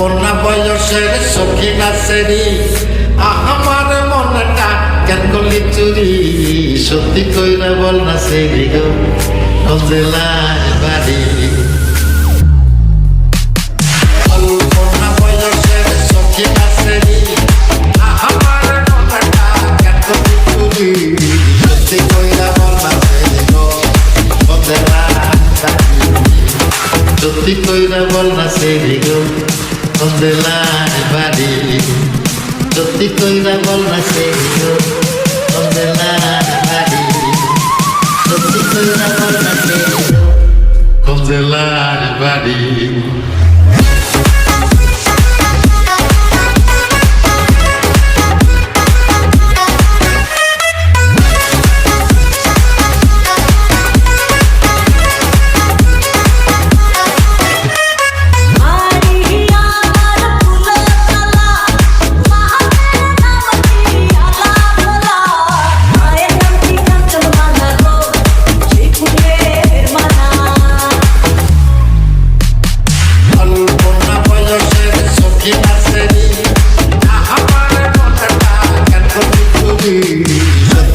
কন্যা বয়সের সখী নাচেরি আমার মনটা কেন করলি চুরি। সত্যি কইরা বল না সেরি গো নজেলায় বাড়ি। Yo te estoy de bola, se সন্দেলার বাড়ি। সত্যি কইরা বল না সে সন্দেলার বাড়ি। সত্যি কইরা বল না সে সন্দেলার বাড়ি।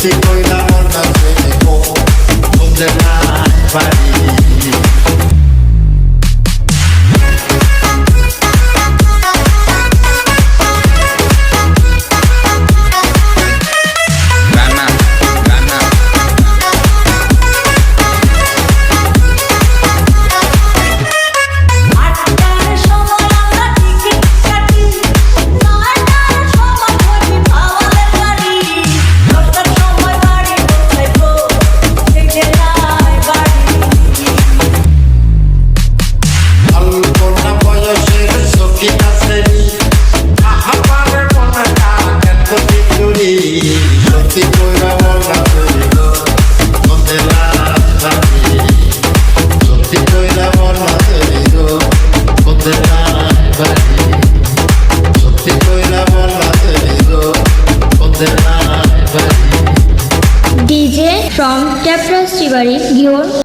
si voy from Capra Stivari, Gion.